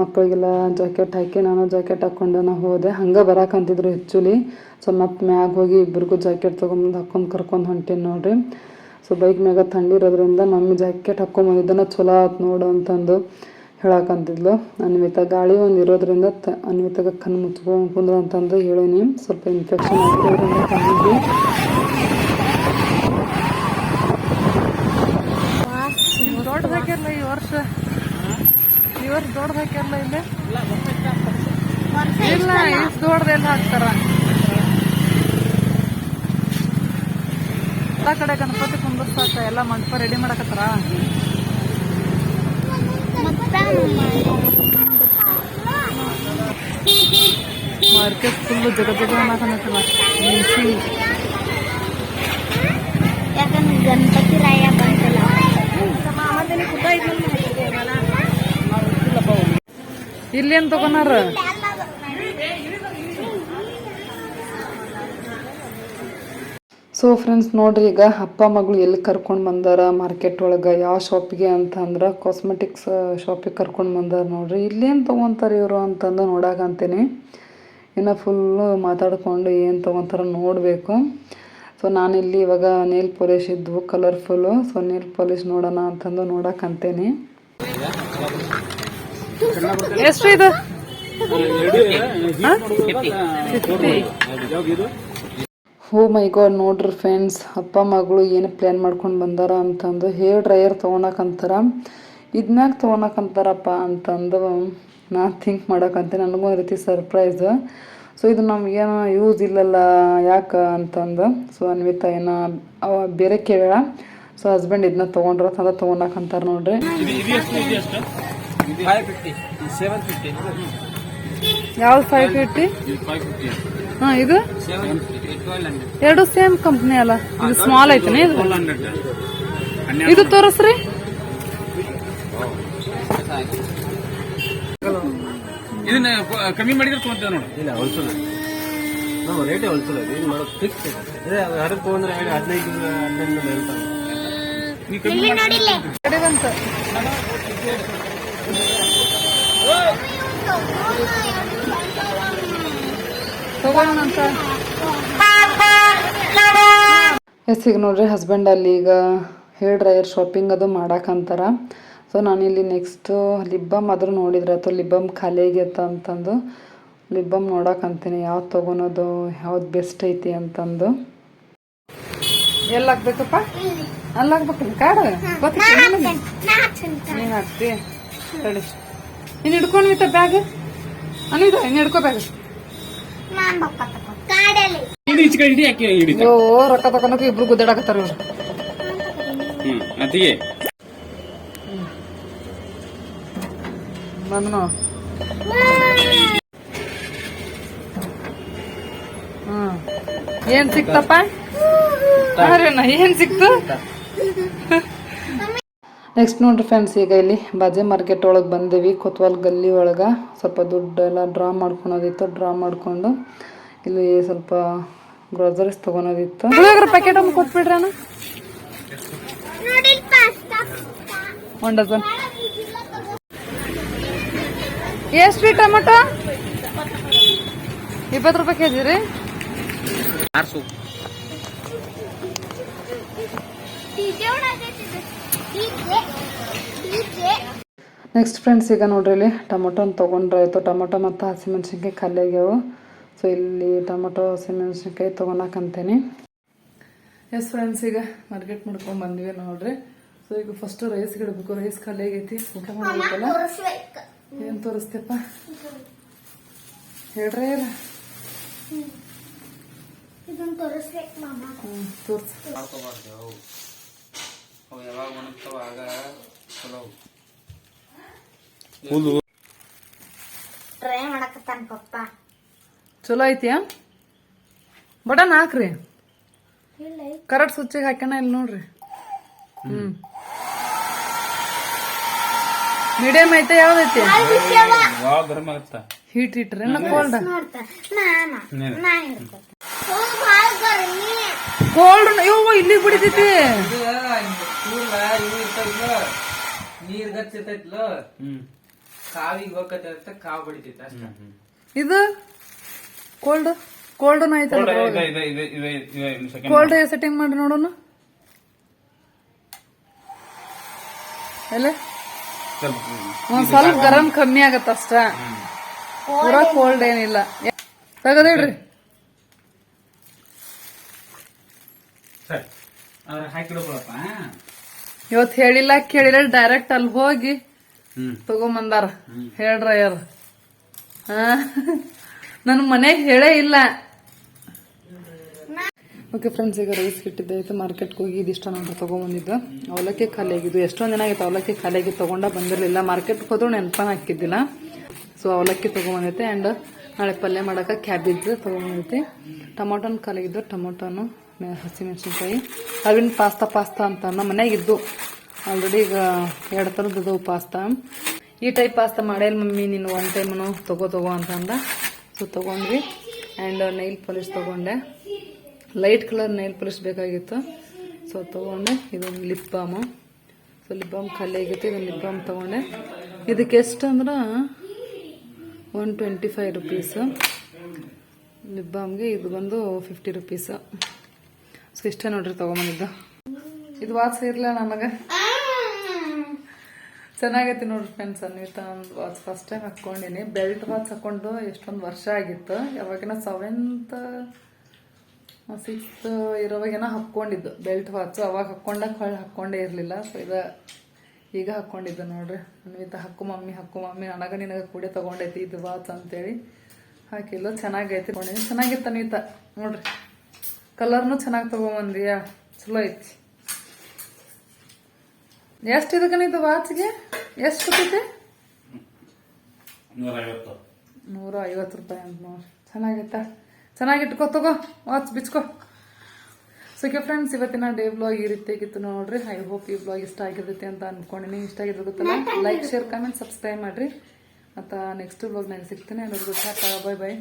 ಮಕ್ಕಳಿಗೆಲ್ಲ ಜಾಕೆಟ್ ಹಾಕಿ ನಾನು ಜಾಕೆಟ್ ಹಾಕ್ಕೊಂಡು ನಾ ಹೋದೆ. ಹಂಗೆ ಬರಾಕಂತಿದ್ರು ಆ್ಯಕ್ಚುಲಿ ಸೊ ಮತ್ತೆ ಮ್ಯಾಗ ಹೋಗಿ ಇಬ್ಬರಿಗೂ ಜಾಕೆಟ್ ತೊಗೊಂಬಂದು ಹಾಕೊಂಡು ಕರ್ಕೊಂಡು ಹೊಂಟೀನಿ ನೋಡ್ರಿ. ಸೊ ಬೈಕ್ ಮ್ಯಾಗ ಥಂಡಿ ಇರೋದ್ರಿಂದ ಮಮ್ಮಿ ಜಾಕೆಟ್ ಹಾಕೊಂಬಂದಿದ್ದನ ಚಲೋ ಆಯ್ತು ನೋಡು ಅಂತಂದು. ಹೇಳಕಂತಿದ್ಲು. ಅನ್ವಿತ ಗಾಳಿ ಒಂದು ಇರೋದ್ರಿಂದ ತ ಅನ್ವಿತಾಗ ಕಣ್ಣು ಮುಚ್ಕೊಂಡು ಕುಂದ್ರು ಅಂತಂದು ಹೇಳೀನಿ. ಸ್ವಲ್ಪ ಇನ್ಫೆಕ್ಷನ್ ಆಗಿರೋದ್ರಿಂದ ಕಣ್ಣಿಗೆ ದೊಡ್ಡದ ಹಾಕ್ಯಾರಲ್ಲ ಈ ವರ್ಷ ಈ ವರ್ಷ? ದೊಡ್ಡದ ಹಾಕ್ಯಾರಲ್ಲ ಇಲ್ಲಿ? ಇಲ್ಲ ಇಷ್ಟು ದೊಡ್ಡದೆಲ್ಲ ಹಾಕ್ತಾರ? ಎಲ್ಲ ಕಡೆ ಗಣಪತಿ ಕುಂದರ್ಸಾಕ ಎಲ್ಲ ಮಂಟಪ ರೆಡಿ ಮಾಡಕತ್ತಾರ? ಮಾರ್ಕೆಟ್ ಫುಲ್ ಜಗ ಜಗ ಅನ್ನಕತ್ತಲ್ಲ ಮೆಣಸಿನ ಯಾಕಂದ್ರೆ ಗಣಪತಿ ರಾಯ ಬಂತಲ್ಲ ಇಲ್ಲೇನ್ ತಗೋನಾರ ಸೊ ಫ್ರೆಂಡ್ಸ್ ನೋಡ್ರಿ ಈಗ ಅಪ್ಪ ಮಗಳು ಎಲ್ಲಿ ಕರ್ಕೊಂಡು ಬಂದಾರ? ಮಾರ್ಕೆಟ್ ಒಳಗೆ ಯಾವ ಶಾಪಿಗೆ ಅಂತ ಅಂದ್ರೆ ಕಾಸ್ಮೆಟಿಕ್ಸ್ ಶಾಪಿಗೆ ಕರ್ಕೊಂಡು ಬಂದಾರ ನೋಡ್ರಿ. ಇಲ್ಲೇನು ತೊಗೊತಾರೆ ಇವರು ಅಂತಂದು ನೋಡಾಕಂತೀನಿ ಇನ್ನು ಫುಲ್ಲು ಮಾತಾಡಿಕೊಂಡು ಏನು ತೊಗೊತಾರ ನೋಡಬೇಕು. ಸೊ ನಾನಿಲ್ಲಿ ಇವಾಗ ನೇಲ್ ಪಾಲಿಶ್ ಇದ್ವು ಕಲರ್ಫುಲ್ಲು ಸೊ ನೇಲ್ ಪಾಲಿಶ್ ನೋಡೋಣ ಅಂತಂದು ನೋಡಾಕಂತೀನಿ ಎಷ್ಟು ಇದು? ಹೋ ಮೈ ಗಾಡ್ ನೋಡ್ರಿ ಫ್ರೆಂಡ್ಸ್ ಅಪ್ಪ ಮಗಳು ಏನು ಪ್ಲ್ಯಾನ್ ಮಾಡ್ಕೊಂಡು ಬಂದಾರ ಅಂತಂದು ಹೇರ್ ಡ್ರೈಯರ್ ತೊಗೊಳಕಂತಾರ ಇದನ್ನಾಗ ತೊಗೊಳಕಂತಾರಪ್ಪ ಅಂತಂದು ನಾ ಥಿಂಕ್ ಮಾಡಕಂತೆ ನನಗೂ ಒಂದು ರೀತಿ ಸರ್ಪ್ರೈಸ್ ಸೊ ಇದು ನಮಗೇನು ಯೂಸ್ ಇಲ್ಲಲ್ಲ ಯಾಕೆ ಅಂತಂದು. ಸೊ ಅನ್ವಿತಾ ಏನೋ ಅವ ಬೇರೆ ಕೇಳ ಸೊ ಹಸ್ಬೆಂಡ್ ಇದನ್ನ ತೊಗೊಂಡ್ರ ತಂದ ತೊಗೊಳಕಂತಾರ ನೋಡ್ರಿ. ಯಾವ್ದು ಫೈವ್ ಫಿಫ್ಟಿ ಹಾ ಇದು ಎರಡು ಸೇಮ್ ಕಂಪ್ನಿ ಅಲ್ಲ ಇದು ಸ್ಮಾಲ್ ಐತನೇ ಇದು ಇದು ತೋರಿಸ್ರಿ ಇದನ್ನ ಕಮ್ಮಿ ಮಾಡಿದ್ರೆ ತೊಗೊಂತೇವೆ ನೋಡಿ ಇಲ್ಲ ಹೊಲ್ಸಲ್ಲ ನಾವು ರೇಟೇ ಹೊಲ್ಸಲ್ಲ ಇದು ಏನು ಮಾಡೋದು ಫಿಕ್ಸ್ ಅದೇ ಹರಕ್ಕೆ ತೊಗೊಂಡ್ರೆ ಹೇಳಿ ಹದಿನೈದು ಹದಿನೈದು ಹೇಳ್ತಾರೆ ಕಡೆ ಎಸ್ ಈಗ ನೋಡ್ರಿ ಹಸ್ಬೆಂಡ್ ಅಲ್ಲಿ ಈಗ ಹೇರ್ ಡ್ರೈಯರ್ ಶಾಪಿಂಗ್ ಅದು ಮಾಡಾಕಂತಾರ. ಸೊ ನಾನಿಲ್ಲಿ ನೆಕ್ಸ್ಟು ಲಿಬ್ಬಮ್ ಆದರೂ ನೋಡಿದ್ರೆ, ಅಥವಾ ಲಿಬ್ಬಮ್ ಖಾಲಿ ಆಗೈತ ಅಂತಂದು ಲಿಬ್ಬಮ್ ನೋಡಾಕಂತೀನಿ, ಯಾವ್ದು ತಗೋನೋದು ಯಾವ್ದು ಬೆಸ್ಟ್ ಐತಿ ಅಂತಂದು. ಎಲ್ಲಿ ಹಾಕ್ಬೇಕಪ್ಪ ಅಲ್ಲಿ ಹಾಕ್ಬೇಕಲ್ಲ ಕಾಡು ಹಾಕ್ತಿ. ತಡಿ ನೀನು ಹಿಡ್ಕೊಂಡಿತ್ತ ಬ್ಯಾಗ್ ಅನಿದ ನೀನು ಹಿಡ್ಕೋ ಬ್ಯಾಗ್ ನಾನ್ ಬಪ್ಪ ತಗೋ ಕಾಡಲ್ಲಿ ಇದು ಈಚೆ ಕಡೆ ಹಿಡಿ ಹಾಕಿ ಹಿಡಿತ ಅಯ್ಯೋ ರೊಕ್ಕ ತಗೊಂಡೋಗಿ ಇಬ್ರು ಗುದ್ದಾಡಕತ್ತಾರ ಇವ್ರು. ಹ್ಮ್ ಅತಿಗೆ ಬಂದನು ಹ್ಮ್. ಏನ್ ಸಿಕ್ತಪ್ಪ? ಏನ್ ಸಿಕ್ತು? ನೆಕ್ಸ್ಟ್ ನೋಡ್ರಿ ಫ್ರೆಂಡ್ಸ್ ಈಗ ಇಲ್ಲಿ ಬಾಜೆ ಮಾರ್ಕೆಟ್ ಒಳಗೆ ಬಂದೀವಿ. ಕೊತ್ವಾಲ್ ಗಲ್ಲಿ ಒಳಗೆ ಸ್ವಲ್ಪ ದುಡ್ಡು ಎಲ್ಲ ಡ್ರಾ ಮಾಡ್ಕೊಳೋದಿತ್ತು. ಡ್ರಾ ಮಾಡ್ಕೊಂಡು ಇಲ್ಲಿ ಸ್ವಲ್ಪ ಗ್ರೋಸರೀಸ್ ತೊಗೊಳೋದಿತ್ತು. ಪ್ಯಾಕೆಟ್ ಒಂದು ಕೊಟ್ಬಿಡ್ರಿ ಅಣ್ಣ. ಒನ್ ಡಸನ್ ಎಷ್ಟು ಎಷ್ಟು ಟೊಮೆಟೊ? ಇಪ್ಪತ್ತು ರೂಪಾಯಿ ಕೆಜಿ ರೀ. ನೆಕ್ಸ್ಟ್ ಫ್ರೆಂಡ್ಸ್ ಈಗ ನೋಡ್ರಿ ಇಲ್ಲಿ ಟೊಮೊಟೊನ ತಗೊಂಡ್ರೆ ಆಯಿತು ಟೊಮೊಟೊ ಮತ್ತು ಹಸಿಮೆಣ್ಸಿನ್ಕಾಯಿ ಖಾಲಿ ಆಗ್ಯಾವು ಸೊ ಇಲ್ಲಿ ಟೊಮೊಟೊ ಹಸಿಮೆಣ್ಸಿನ್ಕಾಯಿ ತೊಗೊಳಕಂತೀನಿ ಎಸ್ ಫ್ರೆಂಡ್ಸ್ ಈಗ ಮಾರ್ಕೆಟ್ ಮಾಡ್ಕೊಂಡು ಬಂದ್ವಿ ನೋಡ್ರಿ. ಸೊ ಈಗ ಫಸ್ಟ್ ರೈಸ್ ಗಿಡಬೇಕು ರೈಸ್ ಖಾಲಿ ಆಗೈತಿ ಊಟ ಮಾಡಬೇಕಲ್ಲ? ಏನು ತೋರಿಸ್ತೇಪ್ಪ ಹೇಳ್ರಿ ತೋರಿಸ್ಬೇಕು ತೋರ್ಸ್. ಅವು ಯಾವಾಗ ಒಣಗ್ತಾವ ಆಗ ಚಲೋ ಟ್ರೈ ಮಾಡಕತ್ತಾನ ಪಪ್ಪ. ಚಲೋ ಐತಿಯ? ಬಟನ್ ಹಾಕ್ರಿ. ಇಲ್ಲ ಕರೆಕ್ಟ್ ಸ್ವಿಚ್ಗೆ ಹಾಕ್ಯಾನ ಇಲ್ಲಿ ನೋಡ್ರಿ. ಹ್ಮ್. ಮೀಡಿಯಂ ಐತೆ ಯಾವ್ದೈತಿ? ಹೀಟ್ ಇಟ್ರೆ ಕೋಲ್ಡ್ ಕೋಲ್ಡ್ ಇವು ಇಲ್ಲಿಗೆ ಬಿಡಿತೈತಿ ನೀರ್ ಗಚ್ಚ ಇರ್ತೈತ್ಲ ಹ್ಮ್. ಕಾವಿಗೆ ಹೋಗತ್ತ ಕಾವ್ ಬಡಿತೈತೆ ಅಷ್ಟ. ಇದು? ಕೋಲ್ಡ್ ಕೋಲ್ಡ್ ಐತಲ್ಲ ಕೋಲ್ಡ್ ಸೆಟ್ಟಿಂಗ್ ಮಾಡಿ ನೋಡೋಣ. ಎಲ್ಲ? ಒಂದ್ ಸ್ವಲ್ಪ ಗರಂ ಕಮ್ಮಿ ಆಗತ್ತ ಅಷ್ಟ ಪೂರಾ ಕೋಲ್ಡ್ ಏನಿಲ್ಲ. ತೆಗದಿಡ್ರಿ ಸರಿ ಅದ್ರ ಹಾಕಿಡಪ್ಪ ಇವತ್ ಹೇಳಿಲ್ಲ ಕೇಳಿಲ್ಲ ಡೈರೆಕ್ಟ್ ಅಲ್ಲಿ ಹೋಗಿ ತಗೊಂಬಂದಾರ. ಹೇಳ್ರ ಯಾರ ನನ್ ಮನೆಗ್ ಹೇಳೇ ಇಲ್ಲ. ಓಕೆ ಫ್ರೆಂಡ್ಸ್ ಈಗ ರೈಸ್ ಇಟ್ಟಿದ್ದಾಯ್ತು ಮಾರ್ಕೆಟ್ಗೆ ಹೋಗಿ ಇದಿಷ್ಟ ನಾನು ತಗೊಂಬಂದಿದ್ದು. ಅವಲಕ್ಕಿ ಖಾಲಿ ಆಗಿದ್ದು ಎಷ್ಟೊಂದ್ ದಿನ ಆಗಿತ್ತು ಅವಲಕ್ಕಿ ಖಾಲಿ ಆಗಿ ತಗೊಂಡ ಬಂದಿರಲಿಲ್ಲ. ಮಾರ್ಕೆಟ್ಗೆ ಹೋದ್ರು ನೆನಪನ ಹಾಕಿದ್ದಿಲ್ಲ. ಸೊ ಅವಲಕ್ಕಿ ತಗೊಂಬಂದೈತೆ ಆ್ಯಂಡ್ ನಾಳೆ ಪಲ್ಯ ಮಾಡೋಕೆ ಕ್ಯಾಬೇಜ್ ತಗೊಂಬಂದೈತಿ. ಟೊಮೊಟೊನ ಖಾಲಿಗಿದ್ದು ಟೊಮೊಟೊನು ಹಸಿಮೆಣಸಿನ್ಕಾಯಿ ಅವಿನ ಪಾಸ್ತಾ ಪಾಸ್ತಾ ಅಂತ ನಮ್ಮ ಮನೆಯಾಗಿದ್ದು ಆಲ್ರೆಡಿ ಈಗ ಎರಡು ಥರದ್ದು ಪಾಸ್ತಾ. ಈ ಟೈಪ್ ಪಾಸ್ತಾ ಮಾಡೇಲ್ ಮಮ್ಮಿ, ನೀನು ಒನ್ ಟೈಮನು ತಗೋ ತಗೋ ಅಂತ ಅಂದ. ಸೊ ತೊಗೊಂಡ್ವಿ. ಆ್ಯಂಡ್ ನೈಲ್ ಪಾಲಿಶ್ ತೊಗೊಂಡೆ. ಲೈಟ್ ಕಲರ್ ನೈಲ್ ಪಾಲಿಶ್ ಬೇಕಾಗಿತ್ತು. ಸೊ ತಗೊಂಡೆ. ಇದೊಂದು lip balm so lip balm ಖಾಲಿ ಆಗಿತ್ತು. ಇದೊಂದು ಲಿಪ್ ಬಾಮ್ ತಗೊಂಡೆ. ಇದಕ್ಕೆ ಎಷ್ಟು ಅಂದ್ರೆ one twenty five rupees lip ಬಾಮ್ಗೆ ಇದು ಬಂದು ಫಿಫ್ಟಿ ರುಪೀಸ್ ಸೊ ಇಷ್ಟೇ ನೋಡ್ರಿ ತಗೊಂಬಂದಿದ್ದು. ಇದು ವಾಚ್ ಇರ್ಲ ನನಗೆ ಚೆನ್ನಾಗೈತಿ ನೋಡ್ರಿ friends Anvita watch first time ಹಾಕೊಂಡಿನಿ belt watch ಹಾಕೊಂಡು ಎಷ್ಟೊಂದು ವರ್ಷ ಆಗಿತ್ತು. ಯಾವಾಗಿನ ಸೆವೆಂತ್ ಸಿಕ್ಸ್ತ್ ಇರೋವಾಗೇನ ಹಾಕ್ಕೊಂಡಿದ್ದು. ಬೆಲ್ಟ್ ವಾಚ್ ಅವಾಗ ಹಾಕ್ಕೊಂಡಾಗ ಹೊಳೆ ಹಾಕ್ಕೊಂಡೇ ಇರಲಿಲ್ಲ. ಸೊ ಇದು ಈಗ ಹಾಕ್ಕೊಂಡಿದ್ದು ನೋಡ್ರಿ. ಅನ್ವಿತಾ ಹಕ್ಕು ಮಮ್ಮಿ ಹಕ್ಕು ಮಮ್ಮಿ. ನನಗ ನಿನಗೆ ಕೂಡ ತಗೊಂಡೈತಿ. ಇದು ವಾಚ್ ಅಂತೇಳಿ ಹಾಕಿಲ್ಲ ಚೆನ್ನಾಗೈತಿ ಚೆನ್ನಾಗಿತ್ತು ಅನ್ವಿತಾ. ನೋಡ್ರಿ. ಕಲರ್ನು ಚೆನ್ನಾಗಿ ತೊಗೊಂಬಂದಿಯಾ? ಚಲೋ ಐತಿ. ಎಷ್ಟು ಇದಕ್ಕನಿತ್ತು ವಾಚ್ಗೆ ಎಷ್ಟು ಕೊಟ್ಟೈತೆ? ನೂರ ಐವತ್ತು ನೂರ ಐವತ್ತು ರೂಪಾಯಿ ಅಂತ ನೋಡ್ರಿ ಚೆನ್ನಾಗಿತ್ತಾ ಚೆನ್ನಾಗಿ ಇಟ್ಕೋ ತಗೋ. ವಾಚ್ ಬಿಚ್ಕೋ. ಸೊಕೆ ಫ್ರೆಂಡ್ಸ್ ಇವತ್ತಿನ ಡೇ ಬ್ಲಾಗ್ ಈ ರೀತಿಯಾಗಿತ್ತು ನೋಡ್ರಿ. ಐ ಹೋಪ್ ಈ ಬ್ಲಾಗ್ ಇಷ್ಟ ಆಗಿರ್ತೈತಿ ಅಂತ ಅನ್ಕೊಂಡಿನಿ. ಇಷ್ಟ ಆಗಿದ್ರೆ ಗೊತ್ತಲ್ಲ ಲೈಕ್ ಶೇರ್ ಕಮೆಂಟ್ ಸಬ್ಸ್ಕ್ರೈಬ್ ಮಾಡ್ರಿ. ಮತ್ತು ನೆಕ್ಸ್ಟ್ ಬ್ಲಾಗ್ ನಾನು ಸಿಗ್ತೀನಿ. ಎಲ್ಲರಿಗೂ ಬಾಯ್ ಬಾಯ್